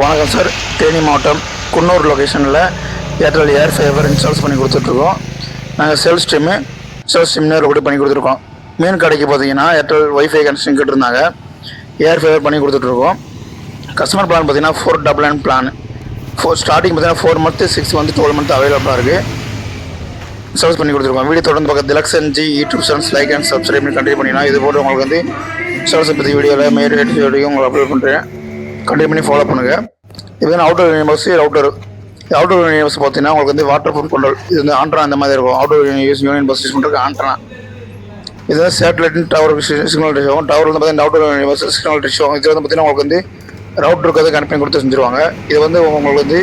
வணக்கம் சார். தேனி மாவட்டம் குன்னூர் லொக்கேஷனில் ஏர்டெல் ஏர் ஃபேவர் இன்ஸ்டால்ஸ் பண்ணி கொடுத்துட்ருக்கோம். நாங்கள் செல் டீமு செல் ஸ்ட்ரீம் நேரில் கூட பண்ணி கொடுத்துருக்கோம் மீன் கடைக்கு பார்த்தீங்கன்னா ஏர்டெல் ஒய்ஃபை கனெக்ஷன் கேட்டிருந்தாங்க. ஏர் ஃபேவர் பண்ணி கொடுத்துட்ருக்கோம். கஸ்டமர் பிளான் பார்த்தீங்கன்னா four double nine plan four starting பார்த்தீங்கன்னா four month six month twelve month அவைலபிளாக இருக்குது சர்வீஸ் பண்ணி கொடுத்துருக்கோம் வீடியோ தொடர்ந்து பக்கத்து Tilaks ji YouTube channels like and subscribe பண்ணி கண்டினியூ பண்ணிங்கன்னா இது போட்டு உங்களுக்கு வந்து சர்வீஸ் பற்றி வீடியோவில் மேரி வீடியோ உங்களுக்கு அப்லோட் பண்ணுறேன் கண்டினியூ பண்ணி ஃபாலோ பண்ணுங்கள் இது வந்து outdoor universe router outdoor universe பார்த்தீங்கன்னா உங்களுக்கு வந்து வாட்டர் ப்ரூஃப் கண்ட்ரோல் இது வந்து ஆண்ட்ரா அந்த மாதிரி இருக்கும் outdoor universe union bus use பண்ணுறது ஆண்ட்ரா இது வந்து சேட்டலைட் டவர் சிக்னல் டிஷ் ஆகும் டவர் வந்து பார்த்தீங்கன்னா அவுட்டோர் யூனிவர்ஸ் சிக்னல் டிஷ் ஆகும் இது வந்து பார்த்தீங்கன்னா உங்களுக்கு வந்து ரவுட்டருக்கு வந்து கனெக்ட் பண்ணி கொடுத்து செஞ்சுருவாங்க இது வந்து உங்களுக்கு வந்து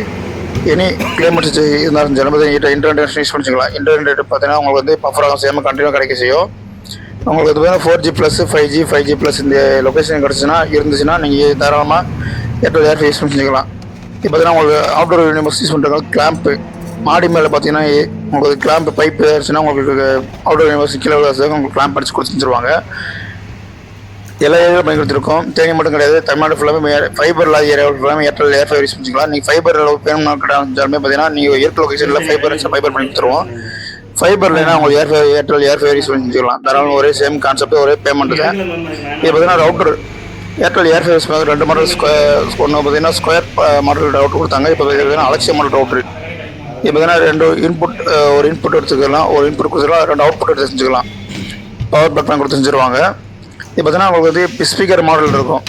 எனி கிளைமேட் இருந்தாலும் சரி இன்டர்நெட் யூஸ் பண்ணிக்கலாம் இன்டர்நெட் பார்த்தீங்கன்னா உங்களுக்கு வந்து பஃபர் ஆகும் செய்யாமல் கண்டினியூ கிடைக்க செய்யும் உங்களுக்கு இது பார்த்தீங்கன்னா four G plus five G five G plus இந்த லொக்கேஷன் கிடச்சுன்னா இருந்துச்சுன்னா நீங்கள் தாராளமாக ஏர்டெல் ஏர் யூஸ் பண்ணிக்கலாம். இப்போ பார்த்தீங்கன்னா உங்களுக்கு அவுட்டோர் யூனிவர்ஸ் யூஸ் பண்ணுறாங்க கிளாம்ப்பு மாடி மேலே பார்த்தீங்கன்னா ஏ- உங்களுக்கு கிளாம்ப் பைப் இருந்துச்சுன்னா உங்களுக்கு அவுட்டோர் யூனிவர்ஸ் கீழே உள்ள உங்களுக்கு கிளாம்ப் அடிச்சு கொடுத்துருவாங்க எல்லா ஏரியாவும் பண்ணி கொடுத்துருக்கோம் தேனி மட்டும் கிடையாது தமிழ்நாடு ஃபுல்லாமே ஃபைபர் இல்லாத ஏரியா ஃபுல்லாமே ஏர்டெல் ஏர் ஃபைபர் யூஸ் பண்ணிக்கலாம். நீங்கள் ஃபைபர் வேணும்னா கிடையாதுமே பார்த்தீங்கன்னா நீங்கள் ஏர்டெல் லொக்கேஷனில் ஃபைபர் ஃபைபர் பண்ணி கொடுத்துருவோம். ஃபைபர் இல்லைன்னா உங்களுக்கு air fibre Airtel air fibre use பண்ணி செஞ்சுக்கலாம் தாராளம் ஒரே சேம் கான்செப்ட் ஒரே பேமெண்ட் தான் இது பார்த்தீங்கன்னா ரவுட்டர் ஏர்டெல் ஏர் ஸ்கொயர் ரெண்டு மாடல் ஸ்கொயர் ஒன்று பார்த்தீங்கன்னா ஸ்கொயர் மாடல் ரவுட்டர் கொடுத்தாங்க. இப்போ பார்த்தீங்கன்னா அலட்சிய மாடல் ரவுட்டர் இப்போ பார்த்தீங்கன்னா ரெண்டு இன்புட் ஒரு இன்புட் எடுத்துக்கலாம். ஒரு இன்புட் கொடுத்துக்கலாம். ரெண்டு அவுட்புட் எடுத்து செஞ்சுக்கலாம். பவர் பட்டன் கொடுத்து செஞ்சுருவாங்க. இப்போ பார்த்தீங்கன்னா உங்களுக்கு வந்து ஸ்பீக்கர் மாடல் இருக்கும்.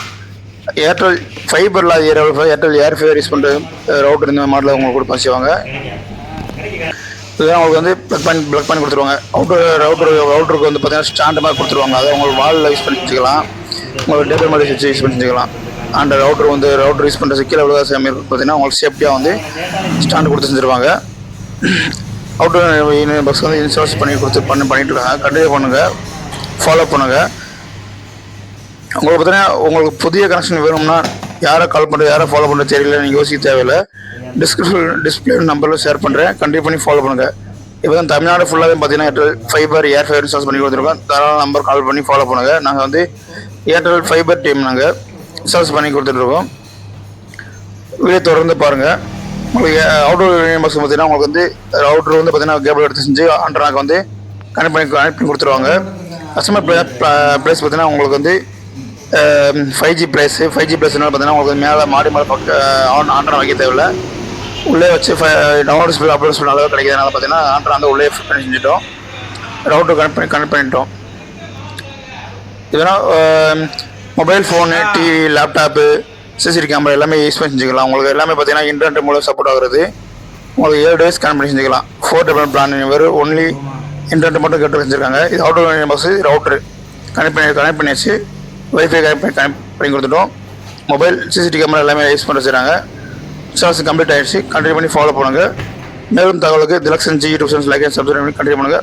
ஏர்டெல் ஃபைபர் இல்லாத ஏர்டெல் ஏர் ஃபைபர் யூஸ் பண்ணுற ரவுட்டர் இந்த மாடலில் உங்களுக்கு கொடுப்பா செய்வாங்க இதுதான் உங்களுக்கு வந்து ப்ளக் பண்ணி ப்ளக் பண்ணி கொடுத்துருவாங்க. அவுட்டர் ரவுட்டர் ரவுட்டருக்கு வந்து பார்த்தீங்கன்னா ஸ்டாண்டு மாதிரி கொடுத்துருவாங்க. அதை உங்களுக்கு வாலில் யூஸ் பண்ணி வச்சுக்கலாம். உங்களுக்கு டேபிள் மாதிரி வச்சு யூஸ் பண்ணி வச்சுக்கலாம். அண்ட் ரவுட்டர் வந்து ரவுட்டர் யூஸ் பண்ணுற கீழே விழுகாத சேமி பார்த்தீங்கன்னா உங்களுக்கு சேஃப்டியாக வந்து ஸ்டாண்டு கொடுத்து செஞ்சுருவாங்க அவுட்டர் பஸ் வந்து இன்சூரன்ஸ் பண்ணி கொடுத்து பண்ணி பண்ணிட்டு இருக்காங்க. கண்டினியூ பண்ணுங்கள் ஃபாலோ பண்ணுங்கள் உங்களுக்கு பார்த்தீங்கன்னா உங்களுக்கு புதிய கனெக்ஷன் வேணும்னா யாரை கால் பண்ணுறது யாரை ஃபாலோ பண்ணுறது தெரியல நீங்கள் யோசிக்க தேவையில்லை. டிஸ்கிரிப்ஷன் டிஸ்பிளே நம்பரில் ஷேர் பண்ணுறேன் கண்டிப்பாக பண்ணி ஃபாலோ பண்ணுங்கள் இப்போ தான் தமிழ்நாடு ஃபுல்லாகவே பார்த்தீங்கன்னா Airtel fiber air fiber charge பண்ணி கொடுத்துருக்கோம். தாராள நம்பர் கால் பண்ணி ஃபாலோ பண்ணுங்கள் நாங்கள் வந்து ஏர்டெல் ஃபைபர் டீம் நாங்கள் சார்ஜ் பண்ணி கொடுத்துட்ருக்கோம். வீடியோ தொடர்ந்து பாருங்கள் உங்களுக்கு அவுட்டோர் பஸ் பார்த்தீங்கன்னா உங்களுக்கு வந்து அவுட்டர் வந்து பார்த்தீங்கன்னா கேபிள் எடுத்து செஞ்சு அண்டராக்கு வந்து கனெக்ட் பண்ணி கனெக்ட் பண்ணி கொடுத்துருவாங்க. கஸ்டமர் ப்ளேஸ் பார்த்தீங்கன்னா உங்களுக்கு வந்து five G plus five G ப்ளேஸ்னால பார்த்தீங்கன்னா உங்களுக்கு மேலே மாடி மேலே பக்க ஆன் ஆண்ட்ரா வைக்க தேவையில்ல. உள்ளே வச்சு டவுன்லோட் ஸ்பீட் அப்லோட் ஸ்பீட் அளவு கிடைக்கிறதுனால பார்த்தீங்கன்னா ஆண்ட்ரா வந்து உள்ளே ஃபிட் பண்ணி செஞ்சுட்டோம். ரவுட்டர் கனெக்ட் பண்ணி கனெக்ட் பண்ணிட்டோம். இதனால் mobile phone TV laptop CCTV camera எல்லாமே யூஸ் பண்ணி செஞ்சுக்கலாம். உங்களுக்கு எல்லாமே பார்த்தீங்கன்னா இன்டர்நெட் மூலம் சப்போர்ட் ஆகுறது. உங்களுக்கு ஏழு டேஸ் கனெக்ட் பண்ணி செஞ்சுக்கலாம். ஃபோர் டபுள் பிளான் வெறும் ஒன்லி இன்டர்நெட் மட்டும் கட்டு வச்சுருக்காங்க. இது அவுட்டர் பஸ் ரவுட்ரு கனெக்ட் பண்ணி கனெக்ட் பண்ணியாச்சு. வைஃபை கனெக்ட் பண்ணி கனெக்ட் பண்ணி கொடுத்துட்டோம். மொபைல் சிசிடி கேமரா எல்லாமே யூஸ் பண்ண வச்சுருக்காங்க. சார்ஜ் கம்ப்ளீட் ஆயிடுச்சு. கண்டினியூ பண்ணி ஃபாலோ பண்ணுங்கள் மேலும் தகவலுக்கு Thilakshan ji YouTube channel like and subscribe பண்ணி கண்டினியூ பண்ணுங்கள்